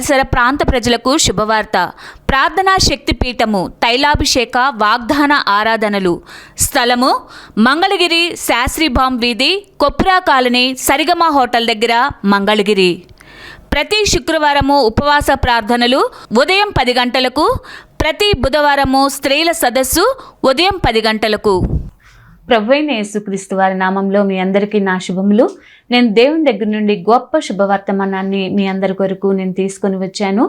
పరిసర ప్రాంత ప్రజలకు శుభవార్త. ప్రార్థనా శక్తిపీఠము తైలాభిషేక వాగ్దాన ఆరాధనలు. స్థలము మంగళగిరి శాస్త్రీబాం వీధి కొప్పురా కాలనీ సరిగమ హోటల్ దగ్గర మంగళగిరి. ప్రతి శుక్రవారము ఉపవాస ప్రార్థనలు ఉదయం పది గంటలకు. ప్రతి బుధవారము స్త్రీల సదస్సు ఉదయం పది గంటలకు. ప్రభువైన యేసుక్రీస్తు వారి నామంలో మీ అందరికీ నా శుభములు. నేను దేవుని దగ్గర నుండి గొప్ప శుభవర్తమానాన్ని మీ అందరి కొరకు నేను తీసుకొని వచ్చాను.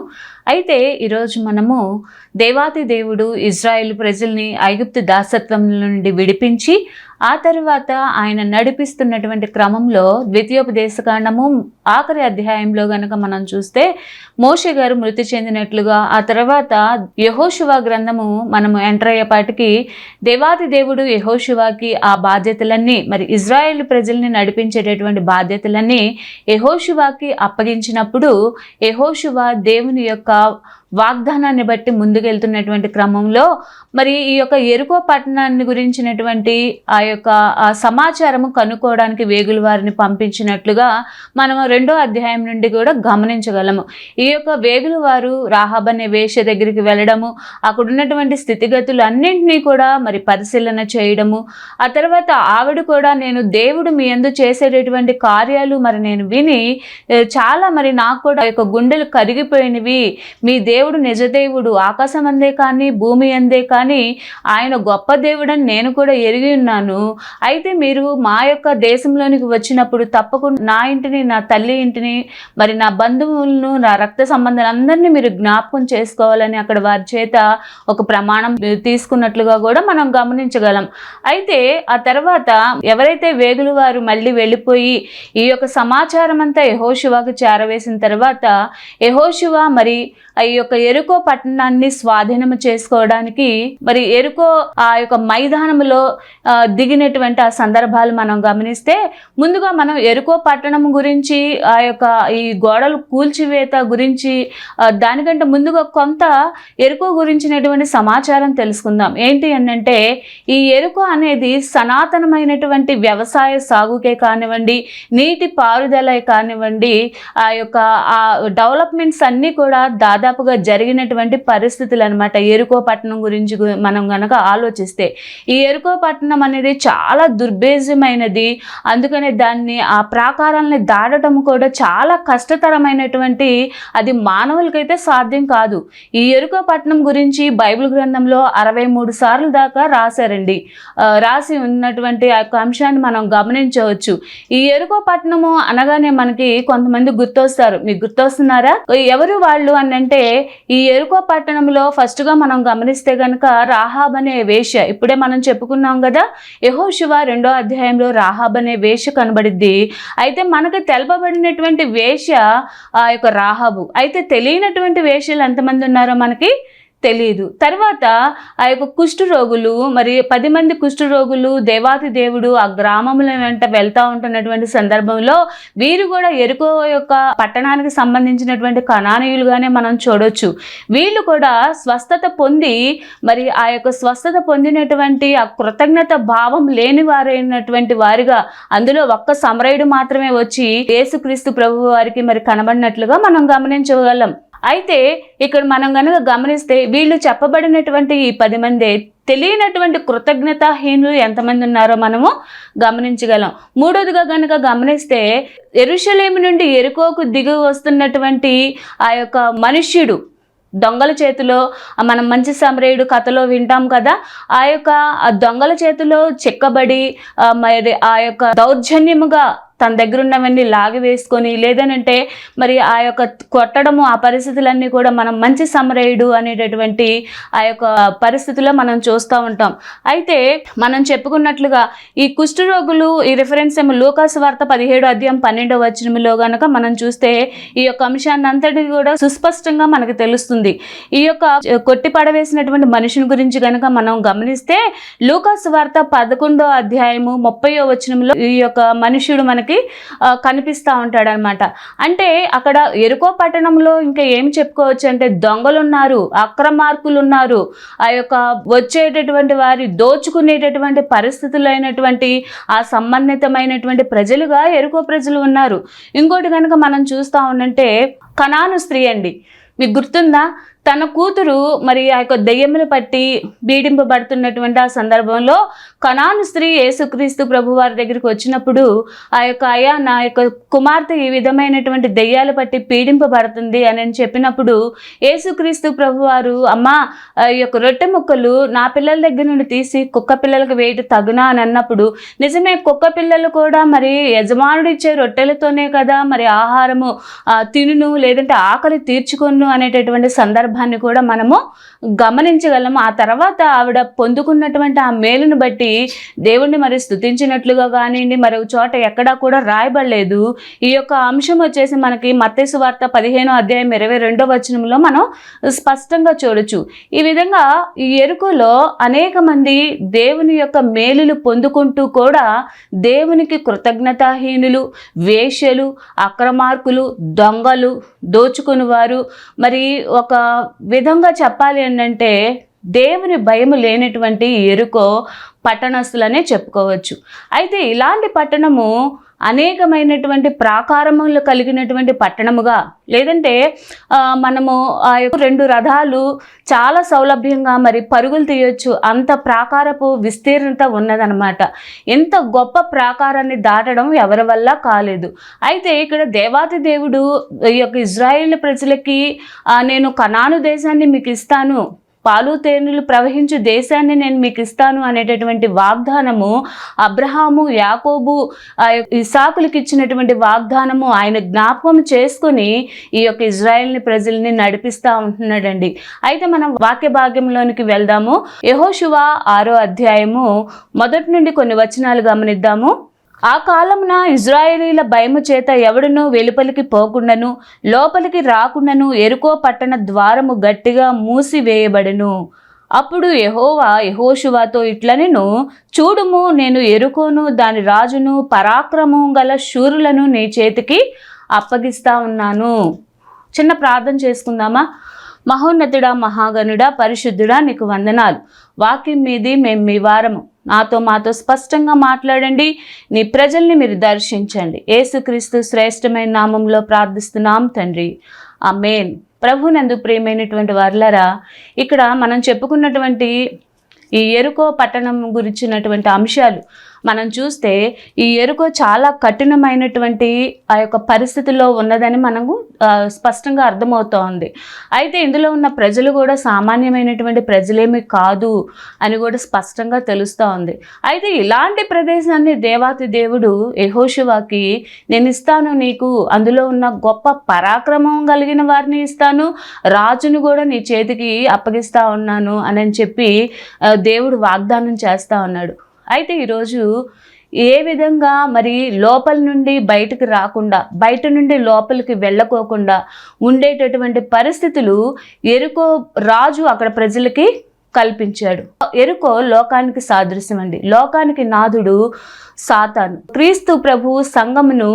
అయితే ఈరోజు మనము దేవాతి దేవుడు ఇజ్రాయెల్ ప్రజల్ని ఐగుప్తు దాసత్వం నుండి విడిపించి ఆ తర్వాత ఆయన నడిపిస్తున్నటువంటి క్రమంలో ద్వితీయోపదేశకాండము ఆఖరి అధ్యాయంలో గనక మనం చూస్తే మోషే గారు మృతి చెందినట్లుగా ఆ తర్వాత యహోశివ గ్రంథము మనము ఎంటర్ అయ్యేపాటికి దేవాది దేవుడు యహోశివాకి ఆ బాధ్యతలన్నీ మరి ఇజ్రాయెల్ ప్రజల్ని నడిపించేటటువంటి బాధ్యతలన్నీ యహోశివాకి అప్పగించినప్పుడు యహోశివ దేవుని యొక్క వాగ్దానాన్ని బట్టి ముందుకెళ్తున్నటువంటి క్రమంలో మరి ఈ యొక్క ఎరుకో పట్టణాన్ని గురించినటువంటి ఆ యొక్క సమాచారము కనుక్కోవడానికి వేగుల వారిని పంపించినట్లుగా మనం రెండో అధ్యాయం నుండి కూడా గమనించగలము. ఈ యొక్క వేగుల వారు రాహాబ్ అనే వేష దగ్గరికి వెళ్ళడము అక్కడ ఉన్నటువంటి స్థితిగతులు అన్నింటినీ కూడా మరి పరిశీలన చేయడము ఆ తర్వాత ఆవిడ కూడా నేను దేవుడు మీ ఎందు చేసేటటువంటి కార్యాలు మరి నేను విని చాలా మరి నాకు కూడా ఆ యొక్క గుండెలు కరిగిపోయినవి మీ దేవుడు దేవుడు నిజదేవుడు ఆకాశం అందే కానీ భూమి అందే కానీ ఆయన గొప్ప దేవుడని నేను కూడా ఎరిగి ఉన్నాను. అయితే మీరు మా యొక్క దేశంలోనికి వచ్చినప్పుడు తప్పకుండా నా ఇంటిని నా తల్లి ఇంటిని మరి నా బంధువులను నా రక్త సంబంధాలందరినీ మీరు జ్ఞాపకం చేసుకోవాలని అక్కడ వారి చేత ఒక ప్రమాణం తీసుకున్నట్లుగా కూడా మనం గమనించగలం. అయితే ఆ తర్వాత ఎవరైతే వేగులు వారు మళ్ళీ వెళ్ళిపోయి ఈ యొక్క సమాచారం అంతా యహోశివాకు చేరవేసిన తర్వాత యహోశివ మరి ఆ యొక్క ఎరుకో పట్టణాన్ని స్వాధీనం చేసుకోవడానికి మరి ఎరుకో ఆ యొక్క మైదానంలో దిగినటువంటి ఆ సందర్భాలు మనం గమనిస్తే ముందుగా మనం ఎరుకో పట్టణం గురించి ఆ యొక్క ఈ గోడలు కూల్చివేత గురించి దానికంటే ముందుగా కొంత ఎరుకో గురించినటువంటి సమాచారం తెలుసుకుందాం. ఏంటి అంటే ఈ ఎరుకో అనేది సనాతనమైనటువంటి వ్యవసాయ సాగుకే కానివ్వండి నీటి పారుదల కానివ్వండి ఆ యొక్క ఆ డెవలప్మెంట్స్ అన్నీ కూడా దా దాదాపుగా జరిగినటువంటి పరిస్థితులు అనమాట ఎరుకోపట్నం గురించి మనం గనక ఆలోచిస్తే ఈ ఎరుకోపట్నం అనేది చాలా దుర్భేజమైనది. అందుకనే దాన్ని ఆ ప్రాకారాలని దాటడం కూడా చాలా కష్టతరమైనటువంటి అది మానవులకైతే సాధ్యం కాదు. ఈ ఎరుకోపట్నం గురించి బైబిల్ గ్రంథంలో అరవై మూడు సార్లు దాకా రాశారండి. రాసి ఉన్నటువంటి ఆ యొక్క అంశాన్ని మనం గమనించవచ్చు. ఈ ఎరుకోపట్నము అనగానే మనకి కొంతమంది గుర్తొస్తారు. మీకు గుర్తొస్తున్నారా? ఎవరు వాళ్ళు అని అంటే ఈ ఎరుకో పట్టణంలో ఫస్ట్గా మనం గమనిస్తే గనక రాహాబ్ అనే వేష ఇప్పుడే మనం చెప్పుకున్నాం కదా యహో శివ రెండో అధ్యాయంలో రాహాబ్ అనే వేష కనబడిద్ది. అయితే మనకు తెలపబడినటువంటి వేష ఆ యొక్క రాహాబు. అయితే తెలియనటువంటి వేషలు ఎంతమంది ఉన్నారో మనకి? తెలియదు తర్వాత ఆ యొక్క కుష్ఠ రోగులు మరి పది మంది కుష్ఠ రోగులు దేవాతి దేవుడు ఆ గ్రామముల వెంట వెళ్తా ఉంటున్నటువంటి సందర్భంలో వీరు కూడా ఎరుకో యొక్క పట్టణానికి సంబంధించినటువంటి కణానీయులుగానే మనం చూడొచ్చు. వీళ్ళు కూడా స్వస్థత పొంది మరి ఆ యొక్క స్వస్థత పొందినటువంటి ఆ కృతజ్ఞత భావం లేని వారైనటువంటి వారిగా అందులో ఒక్క సమరయుడు మాత్రమే వచ్చి యేసుక్రీస్తు ప్రభు వారికి మరి కనబడినట్లుగా మనం గమనించగలం. అయితే ఇక్కడ మనం కనుక గమనిస్తే వీళ్ళు చెప్పబడినటువంటి ఈ పది మంది తెలియనటువంటి కృతజ్ఞతాహీనులు ఎంతమంది ఉన్నారో మనము గమనించగలం. మూడోదిగా గనక గమనిస్తే ఎరుషలేము నుండి ఎరుకోకు దిగి వస్తున్నటువంటి ఆ యొక్క మనుష్యుడు దొంగల చేతిలో మనం మంచి సమరేయుడు కథలో వింటాం కదా ఆ యొక్క ఆ దొంగల చేతిలో చెక్కబడి మరి ఆ యొక్క దౌర్జన్యముగా తన దగ్గర ఉన్నవన్నీ లాగి వేసుకొని లేదనంటే మరి ఆ యొక్క కొట్టడము ఆ పరిస్థితులన్నీ కూడా మనం మంచి సమరయుడు అనేటటువంటి ఆ యొక్క పరిస్థితిలో మనం చూస్తూ ఉంటాం. అయితే మనం చెప్పుకున్నట్లుగా ఈ కుష్ఠరోగులు ఈ రిఫరెన్స్ ఏమో లోకాసు వార్త పదిహేడు అధ్యాయం పన్నెండవ వచనంలో గనక మనం చూస్తే ఈ యొక్క అంశాన్ని అంతటి కూడా సుస్పష్టంగా మనకు తెలుస్తుంది. ఈ యొక్క కొట్టి పడవేసినటువంటి మనుషుని గురించి గనక మనం గమనిస్తే లోకాసు వార్త పదకొండో అధ్యాయము ముప్పయో వచనంలో ఈ యొక్క మనుషుడు మనకి మనకి కనిపిస్తూ ఉంటాడనమాట. అంటే అక్కడ ఎరుకో పట్టణంలో ఇంకా ఏం చెప్పుకోవచ్చు అంటే దొంగలు ఉన్నారు అక్రమార్కులు ఉన్నారు ఆ యొక్క వచ్చేటటువంటి వారి దోచుకునేటటువంటి పరిస్థితులైనటువంటి ఆ సంబంధితమైనటువంటి ప్రజలుగా ఎరుకో ప్రజలు ఉన్నారు. ఇంకోటి కనుక మనం చూస్తూ ఉండంటే కనాను స్త్రీ అండి. మీకు గుర్తుందా? తన కూతురు మరి ఆ యొక్క దెయ్యములు పట్టి బీడింపబడుతున్నటువంటి ఆ సందర్భంలో కణాను స్త్రీ యేసుక్రీస్తు ప్రభు వారి దగ్గరికి వచ్చినప్పుడు ఆ యొక్క అయ్యా నా యొక్క కుమార్తె ఈ విధమైనటువంటి దెయ్యాలు పట్టి పీడింపబడుతుంది అని చెప్పినప్పుడు యేసుక్రీస్తు ప్రభు వారు అమ్మ ఆ యొక్క రొట్టె ముక్కలు నా పిల్లల దగ్గర నుండి తీసి కుక్క పిల్లలకు వేయటం తగునా అని అన్నప్పుడు నిజమే కుక్క పిల్లలు కూడా మరి యజమానుడు ఇచ్చే రొట్టెలతోనే కదా మరి ఆహారము తినును లేదంటే ఆకలి తీర్చుకొను అనేటటువంటి సందర్భం సందర్భాన్ని కూడా మనము గమనించగలము. ఆ తర్వాత ఆవిడ పొందుకున్నటువంటి ఆ మేలును బట్టి దేవుణ్ణి మరి స్థుతించినట్లుగా కానివ్వండి మరొక చోట ఎక్కడా కూడా రాయబడలేదు. ఈ యొక్క అంశం వచ్చేసి మనకి మత్స్సు వార్త పదిహేనో అధ్యాయం ఇరవై రెండో వచనంలో మనం స్పష్టంగా చూడొచ్చు. ఈ విధంగా ఈ ఎరుకలో అనేక మంది దేవుని యొక్క మేలులు పొందుకుంటూ కూడా దేవునికి కృతజ్ఞతాహీనులు వేశ్యలు అక్రమార్కులు దొంగలు దోచుకుని వారు మరి ఒక విధంగా చెప్పాలి ఏంటంటే దేవుని భయము లేనటువంటి ఎరుకో పట్టణస్తులనే చెప్పుకోవచ్చు. అయితే ఇలాంటి పట్టణము అనేకమైనటువంటి ప్రాకారములు కలిగినటువంటి పట్టణముగా లేదంటే మనము ఆ యొక్క రెండు రథాలు చాలా సౌలభ్యంగా మరి పరుగులు తీయొచ్చు. అంత ప్రాకారపు విస్తీర్ణత ఉన్నదనమాట ఎంత గొప్ప ప్రాకారాన్ని దాటడం ఎవరి వల్ల కాలేదు. అయితే ఇక్కడ దేవాతి దేవుడు ఈ యొక్క ఇజ్రాయేల్ ప్రజలకి నేను కనాను దేశాన్ని మీకు ఇస్తాను. పాలు తేనెలు ప్రవహించు దేశాన్ని నేను మీకు ఇస్తాను అనేటటువంటి వాగ్దానము అబ్రహాము యాకోబు ఇసాకులకు ఇచ్చినటువంటి వాగ్దానము ఆయన జ్ఞాపకం చేసుకొని ఈ యొక్క ఇజ్రాయెల్ని ప్రజల్ని నడిపిస్తూ ఉంటున్నాడండి. అయితే మనం వాక్య భాగ్యంలోనికి వెళ్దాము. యహోశివ ఆరో అధ్యాయము మొదటి నుండి కొన్ని వచనాలు గమనిద్దాము. ఆ కాలమున ఇజ్రాయేలీల భయము చేత ఎవడునూ వెలుపలికి పోకుండాను లోపలికి రాకుండాను ఎరుకో పట్టణ ద్వారము గట్టిగా మూసివేయబడెను. అప్పుడు యహోవా యెహోషువాతో ఇట్లనెను చూడుము నేను ఎరుకోను దాని రాజును పరాక్రమం గల శూరులను నీ చేతికి అప్పగిస్తా ఉన్నాను. చిన్న ప్రార్థన చేసుకుందామా? మహోన్నతుడా మహాగణుడా పరిశుద్ధుడా నీకు వందనాలు. వాక్యం మీది మేము మీ వారము. నాతో మాతో స్పష్టంగా మాట్లాడండి. నీ ప్రజల్ని మీరు దర్శించండి. ఏసుక్రీస్తు శ్రేష్టమైన నామంలో ప్రార్థిస్తున్నాం తండ్రి. ఆ మెయిన్ ప్రభునందు ప్రియమైనటువంటి వర్లరా ఇక్కడ మనం చెప్పుకున్నటువంటి ఈ ఎరుకో పట్టణం గురించినటువంటి అంశాలు మనం చూస్తే ఈ ఎరుకో చాలా కఠినమైనటువంటి ఆ యొక్క పరిస్థితిలో ఉన్నదని మనకు స్పష్టంగా అర్థమవుతోంది. అయితే ఇందులో ఉన్న ప్రజలు కూడా సామాన్యమైనటువంటి ప్రజలేమి కాదు అని కూడా స్పష్టంగా తెలుస్తూ ఉంది అయితే ఇలాంటి ప్రదేశాన్ని దేవాతి దేవుడు యహోశివాకి నేను ఇస్తాను నీకు అందులో ఉన్న గొప్ప పరాక్రమం కలిగిన వారిని ఇస్తాను రాజును కూడా నీ చేతికి అప్పగిస్తా ఉన్నాను అని చెప్పి దేవుడు వాగ్దానం చేస్తా ఉన్నాడు. అయితే ఈరోజు ఏ విధంగా మరి లోపల నుండి బయటకు రాకుండా బయట నుండి లోపలికి వెళ్ళకోకుండా ఉండేటటువంటి పరిస్థితులు ఎరుకో రాజు అక్కడ ప్రజలకి కల్పించాడు. ఎరుకో లోకానికి సాదృశ్యం అండి లోకానికి నాథుడు సాతాను. క్రీస్తు ప్రభు సంఘమును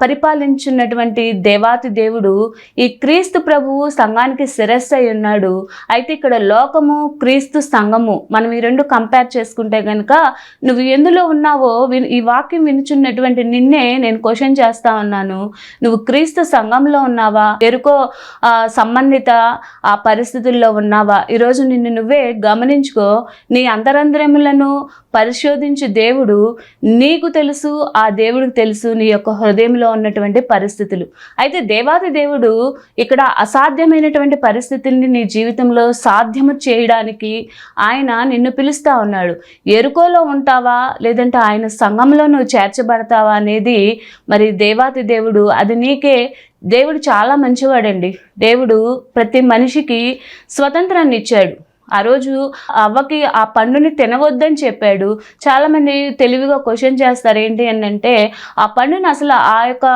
పరిపాలించున్నటువంటి దేవాతి దేవుడు ఈ క్రీస్తు ప్రభువు సంఘానికి శిరస్సు అయి ఉన్నాడు. అయితే ఇక్కడ లోకము క్రీస్తు సంఘము మనం ఈ రెండు కంపేర్ చేసుకుంటే కనుక నువ్వు ఎందులో ఉన్నావో ఈ వాక్యం వినుచున్నటువంటి నిన్నే నేను క్వశ్చన్ చేస్తా ఉన్నాను. నువ్వు క్రీస్తు సంఘంలో ఉన్నావా? ఎరుకో ఆ, సంబంధిత ఆ పరిస్థితుల్లో ఉన్నావా? ఈరోజు నిన్ను నువ్వే గమనించుకో. నీ అంతరంధ్రములను పరిశోధించి దేవుడు నీకు తెలుసు ఆ దేవుడికి తెలుసు నీ యొక్క హృదయంలో ఉన్నటువంటి పరిస్థితులు. అయితే దేవాది దేవుడు ఇక్కడ అసాధ్యమైనటువంటి పరిస్థితుల్ని నీ జీవితంలో సాధ్యము చేయడానికి ఆయన నిన్ను పిలుస్తా ఉన్నాడు. ఎరుకోలో ఉంటావా? లేదంటే ఆయన సంఘంలో నువ్వు చేర్చబడతావా అనేది మరి దేవాతి దేవుడు అది నీకే. దేవుడు చాలా మంచివాడండి. దేవుడు ప్రతి మనిషికి స్వతంత్రాన్ని ఇచ్చాడు. ఆ రోజు అవ్వకి ఆ పండుని తినవద్దని చెప్పాడు. చాలామంది తెలివిగా క్వశ్చన్ చేస్తారు ఏంటి అని అంటే ఆ పండుని అసలు ఆ యొక్క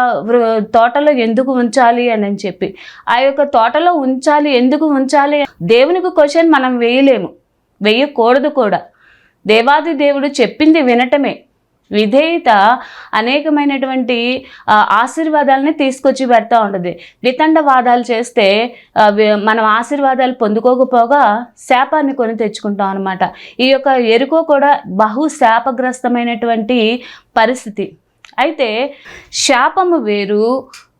తోటలో ఎందుకు ఉంచాలి? అని అని చెప్పి. ఆ యొక్క తోటలో ఉంచాలి ఎందుకు ఉంచాలి? దేవునికి క్వశ్చన్ మనం వేయలేము. వేయకూడదు కూడా. దేవాది దేవుడు చెప్పింది వినటమే. విధేయత అనేకమైనటువంటి ఆశీర్వాదాలని తీసుకొచ్చి పెడతా ఉంటుంది. వితండవాదాలు చేస్తే మనం ఆశీర్వాదాలు పొందుకోకపోగా శాపాన్ని కొని తెచ్చుకుంటాం అనమాట ఈ యొక్క ఎరుకో కూడా బహు శాపగ్రస్తమైనటువంటి పరిస్థితి. అయితే శాపము వేరు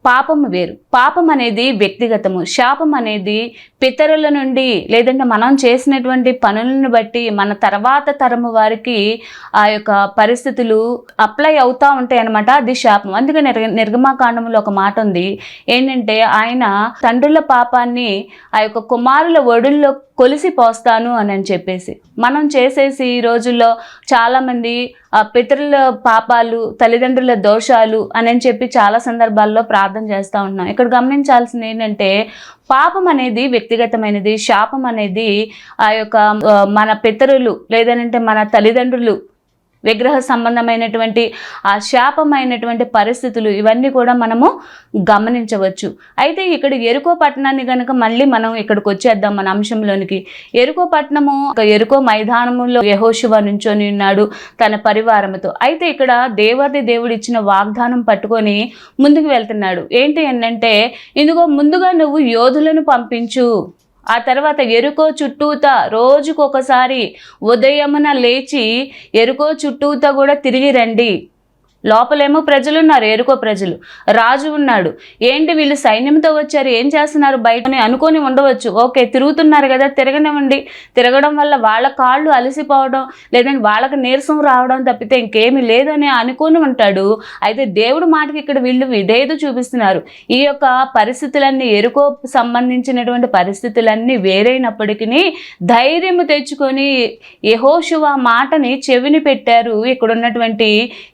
పాపం వేరు. పాపం అనేది వ్యక్తిగతము. శాపం అనేది పితరుల నుండి లేదంటే మనం చేసినటువంటి పనులను బట్టి మన తర్వాత తరము వారికి ఆ యొక్క పరిస్థితులు అప్లై అవుతూ ఉంటాయి అనమాట అది శాపం. అందుకే నిర్గ నిర్గమాకాండంలో ఒక మాట ఉంది. ఏంటంటే ఆయన తండ్రుల పాపాన్ని ఆ యొక్క కుమారుల ఒడుల్లో కొలిసి పోస్తాను అని అని చెప్పేసి. మనం చేసేసి ఈ రోజుల్లో చాలామంది ఆ పితరుల పాపాలు తల్లిదండ్రుల దోషాలు అని అని చెప్పి చాలా సందర్భాల్లో ప్రార్థన చేస్తూ ఉంటున్నాం ఇక్కడ గమనించాల్సింది ఏంటంటే పాపం అనేది వ్యక్తిగతమైనది శాపం అనేది ఆ యొక్క మన పితరులు లేదంటే మన తల్లిదండ్రులు విగ్రహ సంబంధమైనటువంటి ఆ శాపమైనటువంటి పరిస్థితులు ఇవన్నీ కూడా మనము గమనించవచ్చు. అయితే ఇక్కడ ఎరుకో పట్టణాన్ని కనుక మళ్ళీ మనం ఇక్కడికి వచ్చేద్దాం మన అంశంలోనికి. ఎరుకో పట్టణము ఒక ఎరుకో మైదానములో యహోశివ నుంచొని ఉన్నాడు తన పరివారంతో అయితే ఇక్కడ దేవాది దేవుడు ఇచ్చిన వాగ్దానం పట్టుకొని ముందుకు వెళ్తున్నాడు. ఏంటి ఏంటంటే ఇందుకో ముందుగా నువ్వు యోధులను పంపించు. ఆ తర్వాత ఎరుకో చుట్టూత రోజుకొకసారి ఉదయమున లేచి ఎరుకో చుట్టూత కూడా తిరిగి రండి. లోపలేమో ప్రజలు ఉన్నారు ఎరుకో ప్రజలు. రాజు ఉన్నాడు. ఏంటి వీళ్ళు సైన్యంతో వచ్చారు? ఏం చేస్తున్నారు? బయటని అనుకొని ఉండవచ్చు. ఓకే తిరుగుతున్నారు కదా తిరగనివ్వండి. తిరగడం వల్ల వాళ్ళ కాళ్ళు అలసిపోవడం లేదంటే వాళ్ళకి నీరసం రావడం తప్పితే ఇంకేమీ లేదని అనుకొని ఉంటాడు. అయితే దేవుడు మాటకి ఇక్కడ వీళ్ళు విధేయత చూపిస్తున్నారు. ఈ యొక్క పరిస్థితులన్నీ ఎరుకో సంబంధించినటువంటి పరిస్థితులన్నీ వేరైనప్పటికీ ధైర్యం తెచ్చుకొని యహోషువ మాటని చెవిని పెట్టారు. ఇక్కడ ఉన్నటువంటి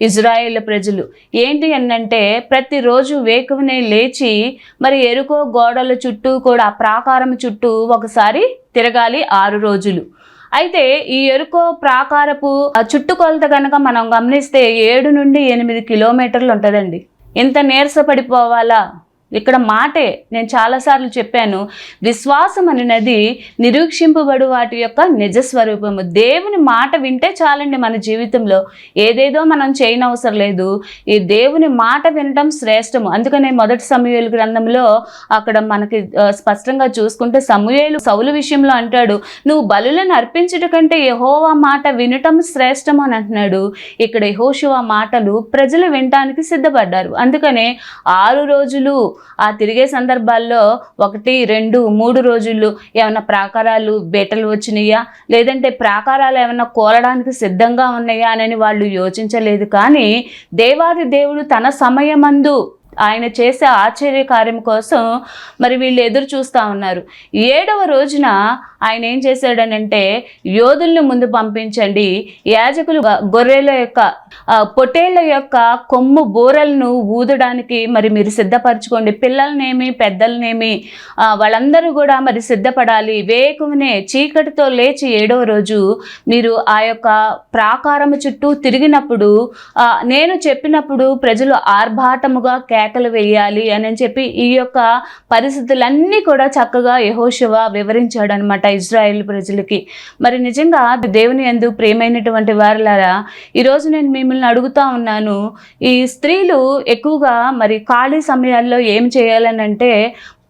ఇజ్రాయెల్ ప్రజలు. ఏంటి అనంటే ప్రతిరోజు వేకువనే లేచి మరి ఎరుకో గోడల చుట్టూ కూడా ప్రాకారం చుట్టూ ఒకసారి తిరగాలి ఆరు రోజులు. అయితే ఈ ఎరుకో ప్రాకారపు ఆ చుట్టుకొలత కనుక మనం గమనిస్తే ఏడు నుండి ఎనిమిది కిలోమీటర్లు ఉంటుందండి. ఇంత నీరసపడిపోవాలా? ఇక్కడ మాటే నేను చాలాసార్లు చెప్పాను విశ్వాసం అనేది నిరీక్షింపబడు వాటి యొక్క నిజ స్వరూపము దేవుని మాట వింటే చాలండి మన జీవితంలో. ఏదేదో మనం చేయనవసరం లేదు. ఈ దేవుని మాట వినటం శ్రేష్టము. అందుకనే మొదటి సమూహేలు గ్రంథంలో అక్కడ మనకి స్పష్టంగా చూసుకుంటే సమూహేలు సౌలు విషయంలో అంటాడు నువ్వు బలులను అర్పించుట కంటే యహోవా మాట వినటం శ్రేష్టం అని అంటున్నాడు. ఇక్కడ యహోషువ మాటలు ప్రజలు వినటానికి సిద్ధపడ్డారు. అందుకనే ఆరు రోజులు ఆ తిరిగే సందర్భాల్లో ఒకటి రెండు మూడు రోజులు ఏమైనా ప్రాకారాలు బేటలు వచ్చినాయా? లేదంటే ప్రాకారాలు ఏమైనా కోరడానికి సిద్ధంగా ఉన్నాయా? అని వాళ్ళు యోచించలేదు. కానీ దేవాది దేవుడు తన సమయమందు ఆయన చేసే ఆశ్చర్య కార్యం కోసం మరి వీళ్ళు ఎదురు చూస్తూ ఉన్నారు. ఏడవ రోజున ఆయన ఏం చేశాడనంటే యోధుల్ని ముందు పంపించండి. యాజకులు గొర్రెల యొక్క ఆ, పొట్టేళ్ళ యొక్క కొమ్ము బూరలను ఊదడానికి మరి మీరు సిద్ధపరచుకోండి. పిల్లలనేమి పెద్దలనేమి వాళ్ళందరూ కూడా మరి సిద్ధపడాలి. వేకువనే చీకటితో లేచి ఏడవ రోజు మీరు ఆ యొక్క ప్రాకారము చుట్టూ తిరిగినప్పుడు నేను చెప్పినప్పుడు ప్రజలు ఆర్భాటముగా కేకలు వేయాలి అని చెప్పి ఈ యొక్క పరిస్థితులన్నీ కూడా చక్కగా యహోశివ వివరించాడు అనమాట ఇజ్రాయెల్ ప్రజలకి. మరి నిజంగా దేవుని ఎందు ప్రేమైనటువంటి వారులారా ఈరోజు నేను మిమ్మల్ని అడుగుతా ఉన్నాను ఈ స్త్రీలు ఎక్కువగా మరి ఖాళీ సమయాల్లో ఏం చేయాలని అంటే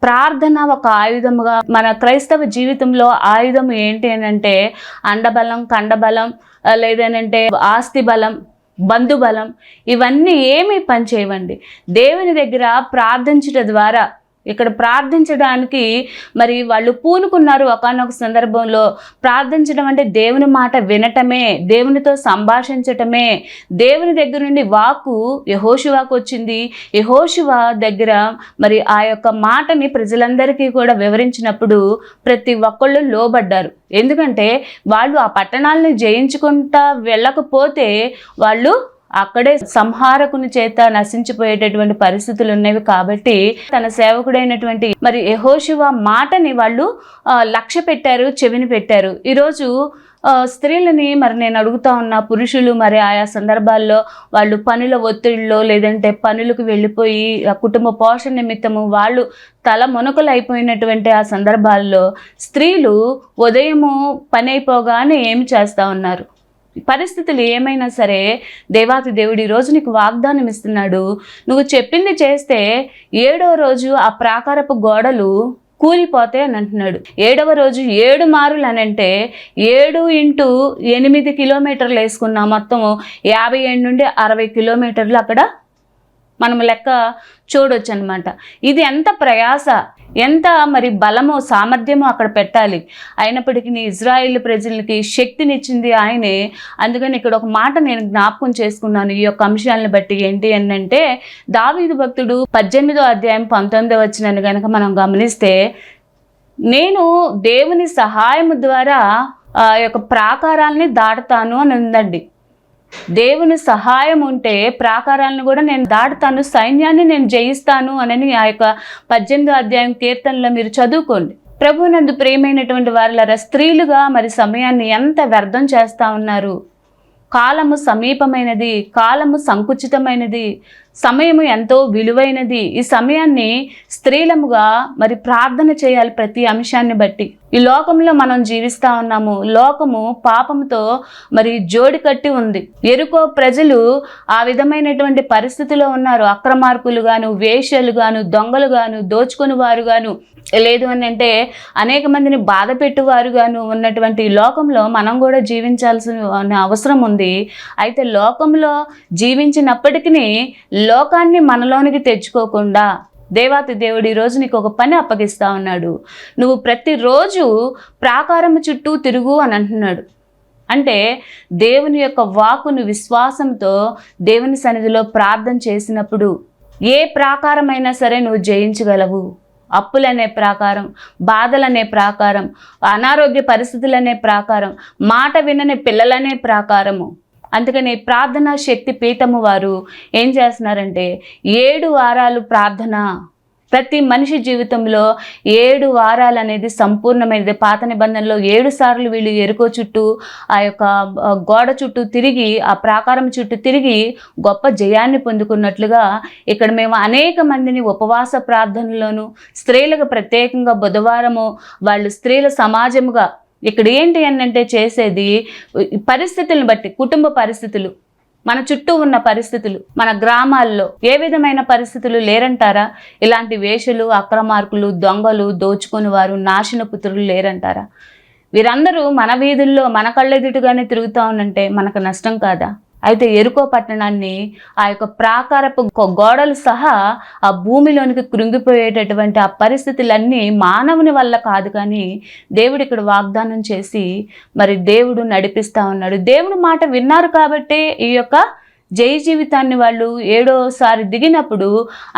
ప్రార్థన ఒక ఆయుధముగా మన క్రైస్తవ జీవితంలో ఆయుధం ఏంటి అని అంటే అండబలం కండబలం లేదనంటే ఆస్తి బలం బంధుబలం ఇవన్నీ ఏమీ పనిచేయవండి. దేవుని దగ్గర ప్రార్థించుట ద్వారా ఇక్కడ ప్రార్థించడానికి మరి వాళ్ళు పూనుకున్నారు ఒకనొక సందర్భంలో. ప్రార్థించడం అంటే దేవుని మాట వినటమే దేవునితో సంభాషించటమే. దేవుని దగ్గర నుండి వాకు యహోశివాకు వచ్చింది. యహోశివ దగ్గర మరి ఆ యొక్క మాటని ప్రజలందరికీ కూడా వివరించినప్పుడు ప్రతి ఒక్కళ్ళు లోబడ్డారు. ఎందుకంటే వాళ్ళు ఆ పట్టణాలను జయించుకుంటా వెళ్ళకపోతే వాళ్ళు అక్కడే సంహారకుని చేత నశించిపోయేటటువంటి పరిస్థితులు ఉన్నవి కాబట్టి తన సేవకుడైనటువంటి మరి యహోశివ మాటని వాళ్ళు లక్ష్య పెట్టారు చెవిని పెట్టారు. ఈరోజు స్త్రీలని మరి నేను అడుగుతా ఉన్న పురుషులు మరి ఆయా సందర్భాల్లో వాళ్ళు పనుల ఒత్తిడిలో లేదంటే పనులకు వెళ్ళిపోయి ఆ కుటుంబ పోషణ నిమిత్తము వాళ్ళు తల మునకలు అయిపోయినటువంటి ఆ సందర్భాల్లో స్త్రీలు ఉదయము పని అయిపోగానే ఏమి చేస్తూ ఉన్నారు? పరిస్థితులు ఏమైనా సరే దేవాతి దేవుడు ఈరోజు రోజు నీకు వాగ్దానం ఇస్తున్నాడు. నువ్వు చెప్పింది చేస్తే ఏడో రోజు ఆ ప్రాకారపు గోడలు కూలిపోతాయి అని అంటున్నాడు. ఏడవ రోజు ఏడు మారులు అని అంటే ఏడు ఇంటూ ఎనిమిది కిలోమీటర్లు వేసుకున్నా మొత్తం యాభై ఏడు నుండి అరవై కిలోమీటర్లు అక్కడ మనం లెక్క చూడొచ్చు అనమాట ఇది ఎంత ప్రయాస? ఎంత మరి బలమో సామర్థ్యమో అక్కడ పెట్టాలి. అయినప్పటికీ ఇజ్రాయిల్ ప్రజలకి శక్తినిచ్చింది ఆయనే. అందుకని ఇక్కడ ఒక మాట నేను జ్ఞాపకం చేసుకున్నాను. ఈ యొక్క అంశాలను బట్టి ఏంటి అని అంటే దావీదు భక్తుడు పద్దెనిమిదో అధ్యాయం పంతొమ్మిదో వచ్చినాను కనుక మనం గమనిస్తే నేను దేవుని సహాయం ద్వారా ఆ యొక్క ప్రాకారాల్ని దాటుతాను అని ఉందండి. దేవుని సహాయం ఉంటే ప్రాకారాలను కూడా నేను దాటుతాను సైన్యాన్ని నేను జయిస్తాను అని ఆ యొక్క పద్దెనిమిదో అధ్యాయం కీర్తనలో మీరు చదువుకోండి. ప్రభునందు ప్రేమైనటువంటి వారిలారా స్త్రీలుగా మరి సమయాన్ని ఎంత వ్యర్థం చేస్తా ఉన్నారు? కాలము సమీపమైనది కాలము సంకుచితమైనది సమయము ఎంతో విలువైనది. ఈ సమయాన్ని స్త్రీలముగా మరి ప్రార్థన చేయాలి ప్రతి అంశాన్ని బట్టి. ఈ లోకంలో మనం జీవిస్తా ఉన్నాము. లోకము పాపముతో మరి జోడి కట్టి ఉంది. ఎరుకో ప్రజలు ఆ విధమైనటువంటి పరిస్థితిలో ఉన్నారు. అక్రమార్కులు గాను వేషలు గాను దొంగలు గాను దోచుకుని వారు గాను. లేదు అని అంటే అనేక మందిని బాధ పెట్టువారుగాను ఉన్నటువంటి లోకంలో మనం కూడా జీవించాల్సిన అవసరం ఉంది. అయితే లోకంలో జీవించినప్పటికీ లోకాన్ని మనలోనికి తెచ్చుకోకుండా దేవాతి దేవుడు ఈరోజు నీకు ఒక పని అప్పగిస్తా ఉన్నాడు. నువ్వు ప్రతిరోజు ప్రాకారం చుట్టూ తిరుగు అని అంటున్నాడు. అంటే దేవుని యొక్క వాకును విశ్వాసంతో దేవుని సన్నిధిలో ప్రార్థన చేసినప్పుడు ఏ ప్రాకారమైనా సరే నువ్వు జయించగలవు. అప్పులనే ప్రాకారం బాధలనే ప్రాకారం అనారోగ్య పరిస్థితులనే ప్రాకారం మాట వినని పిల్లలనే ప్రాకారము. అందుకని ప్రార్థనా శక్తి పీఠము వారు ఏం చేస్తున్నారంటే ఏడు వారాలు ప్రార్థన ప్రతి మనిషి జీవితంలో ఏడు వారాలు అనేది సంపూర్ణమైనది. పాత నిబంధనలో ఏడు సార్లు వీళ్ళు ఎరుకో చుట్టూ ఆ యొక్క గోడ చుట్టూ తిరిగి ఆ ప్రాకారం చుట్టూ తిరిగి గొప్ప జయాన్ని పొందుకున్నట్లుగా ఇక్కడ మేము అనేక మందిని ఉపవాస ప్రార్థనలోను స్త్రీలకు ప్రత్యేకంగా బుధవారము వాళ్ళు స్త్రీల సమాజముగా ఇక్కడ ఏంటి అని అంటే చేసేది పరిస్థితులను బట్టి కుటుంబ పరిస్థితులు. మన చుట్టూ ఉన్న పరిస్థితులు మన గ్రామాల్లో ఏ విధమైన పరిస్థితులు లేరంటారా? ఇలాంటి వేషలు అక్రమార్కులు దొంగలు దోచుకుని వారు నాశన పుత్రులు లేరంటారా? వీరందరూ మన వీధుల్లో మన కళ్ళెదుటుగానే తిరుగుతా ఉన్నంటే మనకు నష్టం కాదా? అయితే ఎరుకో పట్టణాన్ని ఆ యొక్క ప్రాకారపు గోడలు సహా ఆ భూమిలోనికి కృంగిపోయేటటువంటి ఆ పరిస్థితులన్నీ మానవుని వల్ల కాదు కానీ దేవుడు ఇక్కడ వాగ్దానం చేసి మరి దేవుడు నడిపిస్తా ఉన్నాడు. దేవుడు మాట విన్నారు కాబట్టి ఈ యొక్క జై జీవితాన్ని వాళ్ళు ఏడోసారి దిగినప్పుడు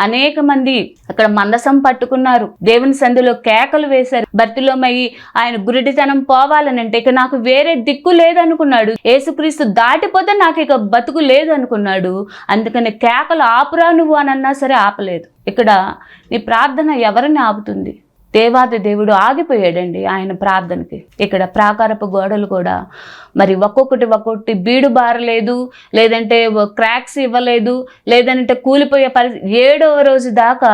అనేక మంది అక్కడ మందసం పట్టుకున్నారు. దేవుని సందులో కేకలు వేశారు. భర్తిలోమయ్యి ఆయన గురిడితనం పోవాలని అంటే ఇక నాకు వేరే దిక్కు లేదనుకున్నాడు. యేసుక్రీస్తు దాటిపోతే నాకు ఇక బతుకు లేదు అనుకున్నాడు అందుకని కేకలు ఆపురా నువ్వు అని అన్నా సరే ఆపలేదు. ఇక్కడ నీ ప్రార్థన ఎవరిని ఆపుతుంది? దేవాది దేవుడు ఆగిపోయాడండి ఆయన ప్రార్థనకి. ఇక్కడ ప్రాకారపు గోడలు కూడా మరి ఒక్కొక్కటి ఒక్కొక్కటి బీడు బారలేదు లేదంటే క్రాక్స్ ఇవ్వలేదు లేదంటే కూలిపోయే పరి ఏడవ రోజు దాకా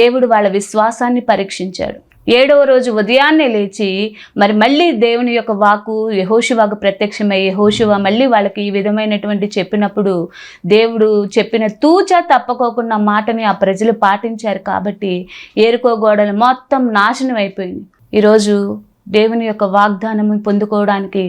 దేవుడు వాళ్ళ విశ్వాసాన్ని పరీక్షించాడు. ఏడవ రోజు ఉదయాన్నే లేచి మరి మళ్ళీ దేవుని యొక్క వాకు యహోశివాకు ప్రత్యక్షమై యహోశివ మళ్ళీ వాళ్ళకి ఈ విధమైనటువంటి చెప్పినప్పుడు దేవుడు చెప్పిన తూచ తప్పకోకుండా మాటని ఆ ప్రజలు పాటించారు కాబట్టి ఏరుకో గోడలు మొత్తం నాశనం అయిపోయింది. ఈరోజు దేవుని యొక్క వాగ్దానం పొందుకోవడానికి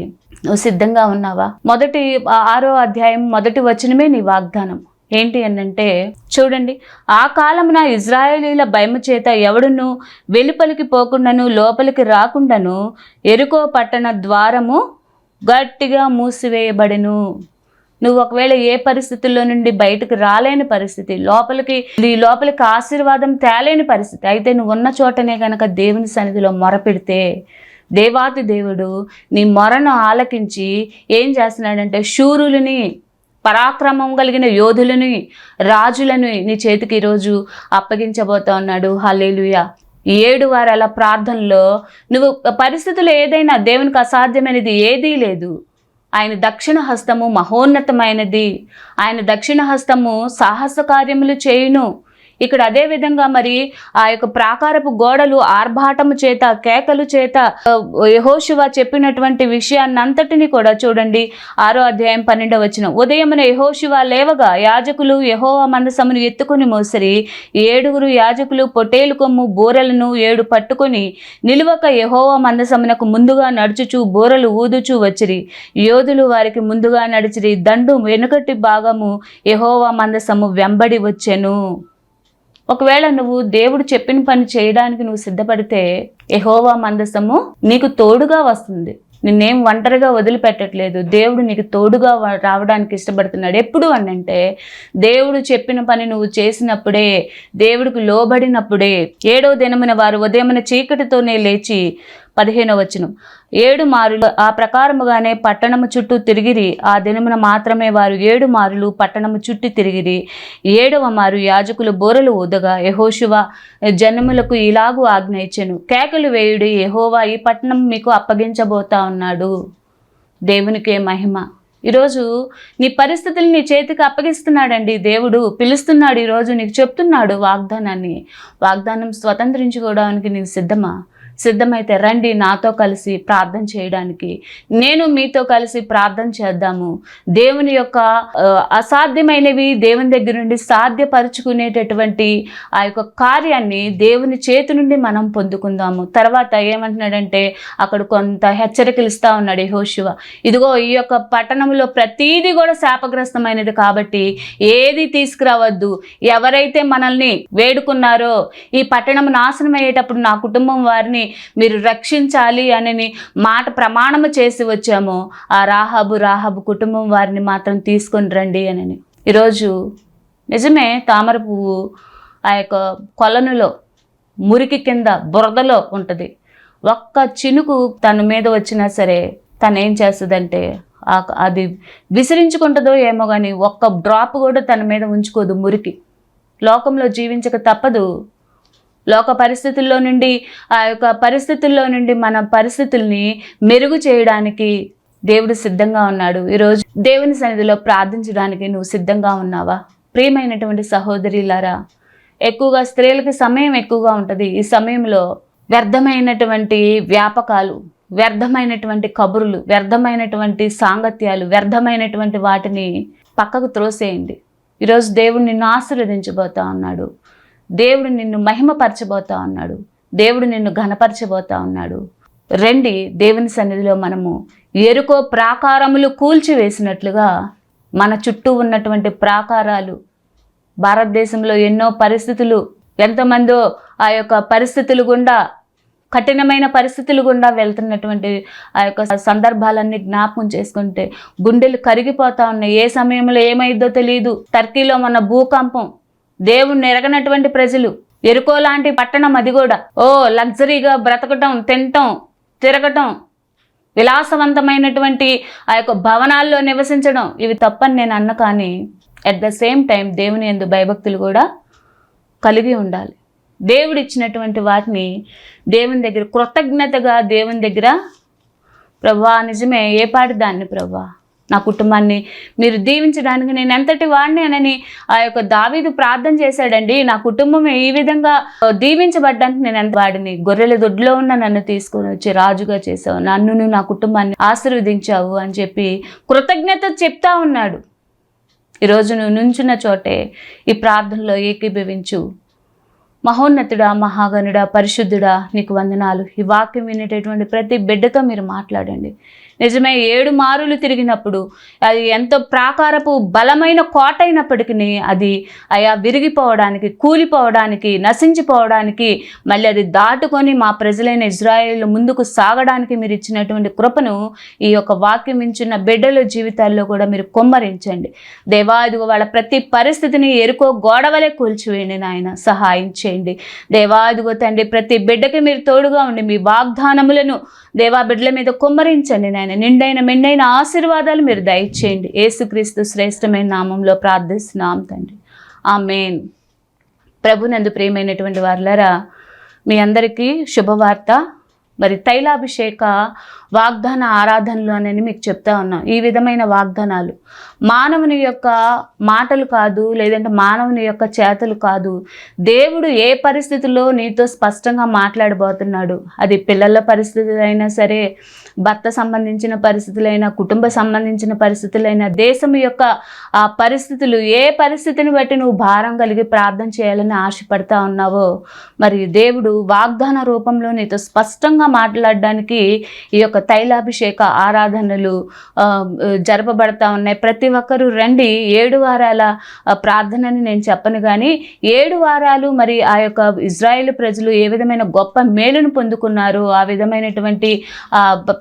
నువ్వు సిద్ధంగా ఉన్నావా? మొదటి ఆరో అధ్యాయం మొదటి వచనమే నీ వాగ్దానం. ఏంటి అనంటే చూడండి ఆ కాలమున ఇజ్రాయేలీల భయము చేత ఎవడును వెలుపలికి పోకుండాను లోపలికి రాకుండాను ఎరుకో పట్టణ ద్వారము గట్టిగా మూసివేయబడెను. నువ్వు ఒకవేళ ఏ పరిస్థితుల్లో నుండి బయటకు రాలేని పరిస్థితి లోపలికి నీ లోపలికి ఆశీర్వాదం తేలేని పరిస్థితి అయితే నువ్వు ఉన్న చోటనే కనుక దేవుని సన్నిధిలో మొరపెడితే దేవాతి దేవుడు నీ మొరను ఆలకించి ఏం చేస్తున్నాడంటే శూరులని పరాక్రమం కలిగిన యోధులను రాజులను నీ చేతికి ఈరోజు అప్పగించబోతా ఉన్నాడు. హలేలుయ ఏడు వారాల ప్రార్థనలో నువ్వు పరిస్థితులు ఏదైనా దేవునికి అసాధ్యమైనది ఏదీ లేదు. ఆయన దక్షిణ హస్తము మహోన్నతమైనది. ఆయన దక్షిణ హస్తము సాహస కార్యములు చేయును. ఇక్కడ అదే విధంగా మరి ఆ యొక్క ప్రాకారపు గోడలు ఆర్భాటము చేత కేకలు చేత యహోశివ చెప్పినటువంటి విషయాన్ని అంతటిని కూడా చూడండి. ఆరో అధ్యాయం పన్నెండవ వచ్చిన ఉదయమున యహోశివ లేవగా యాజకులు యహోవ మందసమును ఎత్తుకుని మోసరి ఏడుగురు యాజకులు పొటేలు కొమ్ము బూరలను ఏడు పట్టుకొని నిలువక యహోవ మందసమునకు ముందుగా నడుచుచు బూరలు ఊదుచూ వచ్చిరి. యోధులు వారికి ముందుగా నడిచిరి దండు వెనుకటి భాగము యహోవా మందసము వెంబడి వచ్చెను. ఒకవేళ నువ్వు దేవుడు చెప్పిన పని చేయడానికి నువ్వు సిద్ధపడితే ఎహోవా మందసము నీకు తోడుగా వస్తుంది. నిన్నేం ఒంటరిగా వదిలిపెట్టట్లేదు. దేవుడు నీకు తోడుగా రావడానికి ఇష్టపడుతున్నాడు. ఎప్పుడు అని అంటే దేవుడు చెప్పిన పని నువ్వు చేసినప్పుడే దేవుడికి లోబడినప్పుడే ఏడో దినమున వారు ఉదయమున చీకటితోనే లేచి పదిహేనో వచనం. ఏడు మారులు ఆ ప్రకారముగానే పట్టణము చుట్టూ తిరిగిరి. ఆ దినమున మాత్రమే వారు ఏడు మారులు పట్టణము చుట్టూ తిరిగిరి. ఏడవ మారు యాజకులు బోరలు ఊదగా యహోశివ జనములకు ఇలాగూ ఆజ్ఞ ఇచ్చెను. కేకలు వేయుడి యహోవా ఈ పట్టణం మీకు అప్పగించబోతా ఉన్నాడు. దేవునికే మహిమ. ఈరోజు నీ పరిస్థితులు నీ చేతికి అప్పగిస్తున్నాడండి దేవుడు. పిలుస్తున్నాడు ఈరోజు నీకు చెప్తున్నాడు వాగ్దానాన్ని. వాగ్దానం స్వతంత్రించుకోవడానికి నీకు సిద్ధమా? సిద్ధమైతే రండి నాతో కలిసి ప్రార్థన చేయడానికి. నేను మీతో కలిసి ప్రార్థన చేద్దాము. దేవుని యొక్క అసాధ్యమైనవి దేవుని దగ్గర నుండి సాధ్యపరుచుకునేటటువంటి ఆ యొక్క కార్యాన్ని దేవుని చేతి నుండి మనం పొందుకుందాము. తర్వాత ఏమంటున్నాడంటే అక్కడ కొంత హెచ్చరికలు ఇస్తా ఉన్నాడు యహోశివ ఇదిగో ఈ యొక్క పట్టణంలో ప్రతీది కూడా శాపగ్రస్తమైనది కాబట్టి ఏది తీసుకురావద్దు. ఎవరైతే మనల్ని వేడుకున్నారో ఈ పట్టణం నాశనం అయ్యేటప్పుడు నా కుటుంబం వారిని మీరు రక్షించాలి అని మాట ప్రమాణము చేసి వచ్చామో ఆ రాహాబు రాహాబు కుటుంబం వారిని మాత్రం తీసుకొని రండి అని ఈరోజు నిజమే తామర పువ్వు ఆ యొక్క కొలనులో మురికి కింద బురదలో ఉంటుంది. ఒక్క చినుకు తన మీద వచ్చినా సరే తను ఏం చేస్తుందంటే ఆ- అది విసిరించుకుంటుందో ఏమో కానీ ఒక్క డ్రాప్ కూడా తన మీద ఉంచుకోదు మురికి. లోకంలో జీవించక తప్పదు లోక పరిస్థితుల్లో నుండి ఆ యొక్క పరిస్థితుల్లో నుండి మన పరిస్థితుల్ని మెరుగు చేయడానికి దేవుడు సిద్ధంగా ఉన్నాడు. ఈరోజు దేవుని సన్నిధిలో ప్రార్థించడానికి నువ్వు సిద్ధంగా ఉన్నావా? ప్రియమైనటువంటి సహోదరిలారా ఎక్కువగా స్త్రీలకి సమయం ఎక్కువగా ఉంటుంది. ఈ సమయంలో వ్యర్థమైనటువంటి వ్యాపకాలు వ్యర్థమైనటువంటి కబుర్లు వ్యర్థమైనటువంటి సాంగత్యాలు వ్యర్థమైనటువంటి వాటిని పక్కకు త్రోసేయండి. ఈరోజు దేవుడు నిన్ను ఆశీర్వదించబోతా ఉన్నాడు. దేవుడు నిన్ను మహిమపరచబోతా ఉన్నాడు. దేవుడు నిన్ను ఘనపరచబోతా ఉన్నాడు. రండి దేవుని సన్నిధిలో మనము ఎరుకో ప్రాకారములు కూల్చివేసినట్లుగా మన చుట్టూ ఉన్నటువంటి ప్రాకారాలు భారతదేశంలో ఎన్నో పరిస్థితులు ఎంతమందో ఆ యొక్క పరిస్థితులు గుండా కఠినమైన పరిస్థితులు గుండా వెళ్తున్నటువంటి ఆ యొక్క సందర్భాలన్నీ జ్ఞాపకం చేసుకుంటే గుండెలు కరిగిపోతా ఉన్నాయి. ఏ సమయంలో ఏమైందో తెలియదు టర్కీలో మన భూకంపం దేవుణ్ణి ఎరగనటువంటి ప్రజలు. ఎరుకో లాంటి పట్టణం అది కూడా. ఓ లగ్జరీగా బ్రతకటం తినటం తిరగటం విలాసవంతమైనటువంటి ఆ యొక్క భవనాల్లో నివసించడం ఇవి తప్పని నేను అన్న కానీ అట్ ద సేమ్ టైం దేవుని ఎందు భయభక్తులు కూడా కలిగి ఉండాలి. దేవుడు ఇచ్చినటువంటి వాటిని దేవుని దగ్గర కృతజ్ఞతగా దేవుని దగ్గర ప్రభా నిజమే ఏ పాటి దాన్ని ప్రభా? నా కుటుంబాన్ని మీరు దీవించడానికి నేను ఎంతటి వాడిని అనని ఆ యొక్క దావీదు ప్రార్థన చేశాడండి. నా కుటుంబం ఈ విధంగా దీవించబడ్డానికి నేను ఎంత వాడిని. గొర్రెల దొడ్లో ఉన్న నన్ను తీసుకొని వచ్చి రాజుగా చేసావు నన్ను నా కుటుంబాన్ని ఆశీర్వదించావు అని చెప్పి కృతజ్ఞత చెప్తా ఉన్నాడు. ఈరోజు నువ్వు నుంచున్న చోటే ఈ ప్రార్థనలో ఏకీభవించు. మహోన్నతుడా మహాగణుడా పరిశుద్ధుడా నీకు వందనాలు. ఈ వాక్యం వినేటటువంటి ప్రతి బిడ్డతో మీరు మాట్లాడండి. నిజమే ఏడు మారులు తిరిగినప్పుడు అది ఎంతో ప్రాకారపు బలమైన కోట అయినప్పటికీ అది అయా విరిగిపోవడానికి కూలిపోవడానికి నశించిపోవడానికి మళ్ళీ అది దాటుకొని మా ప్రజలైన ఇజ్రాయేల్ ముందుకు సాగడానికి మీరు ఇచ్చినటువంటి కృపను ఈ యొక్క వాక్యం ఇచ్చిన బిడ్డల జీవితాల్లో కూడా మీరు కొమ్మరించండి. దేవా ఇదిగో వాళ్ళ ప్రతి పరిస్థితిని ఎరుకో గోడవలే కూల్చివేయండి నాయన సహాయం చేయండి. దేవా ఇదిగో తండ్రి ప్రతి బిడ్డకి మీరు తోడుగా ఉండి మీ వాగ్దానములను దేవా బిడ్డల మీద కుమ్మరించండి నాయన. నిండైన మెండైన ఆశీర్వాదాలు మీరు దయచేయండి. ఏసుక్రీస్తు శ్రేష్టమైన నామంలో ప్రార్థిస్తున్నాం తండ్రి. మెయిన్ ప్రభునందు ప్రియమైనటువంటి వారులరా మీ అందరికీ శుభవార్త. మరి తైలాభిషేక వాగ్దాన ఆరాధనలు అని మీకు చెప్తా ఉన్నాం. ఈ విధమైన వాగ్దానాలు మానవుని యొక్క మాటలు కాదు లేదంటే మానవుని యొక్క చేతలు కాదు. దేవుడు ఏ పరిస్థితుల్లో నీతో స్పష్టంగా మాట్లాడబోతున్నాడు? అది పిల్లల పరిస్థితులైనా సరే భర్త సంబంధించిన పరిస్థితులైనా కుటుంబ సంబంధించిన పరిస్థితులైనా దేశం యొక్క ఆ పరిస్థితులు ఏ పరిస్థితిని బట్టి నువ్వు భారం కలిగి ప్రార్థన చేయాలని ఆశపడతా ఉన్నావో మరి దేవుడు వాగ్దాన రూపంలో నీతో స్పష్టంగా మాట్లాడడానికి ఈ యొక్క తైలాభిషేక ఆరాధనలు జరపబడతా ఉన్నాయి. ప్రతి ఒక్కరూ రండి. ఏడు వారాల ప్రార్థనని నేను చెప్పను కానీ ఏడు వారాలు మరి ఆ యొక్క ఇజ్రాయేల్ ప్రజలు ఏ విధమైన గొప్ప మేలును పొందుకున్నారు ఆ విధమైనటువంటి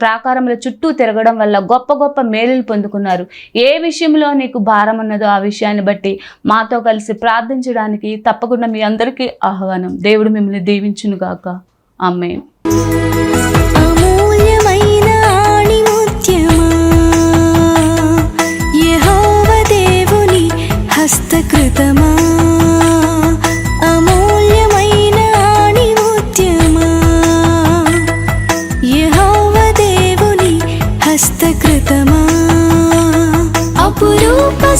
ప్రాకారముల చుట్టూ తిరగడం వల్ల గొప్ప గొప్ప మేలులు పొందుకున్నారు. ఏ విషయంలో నీకు భారం ఉన్నదో ఆ విషయాన్ని బట్టి మాతో కలిసి ప్రార్థించడానికి తప్పకుండా మీ అందరికీ ఆహ్వానం. దేవుడు మిమ్మల్ని దీవించునుగాక. అమ్మే అమూల్యమైన దేవుని హస్తకృతమా?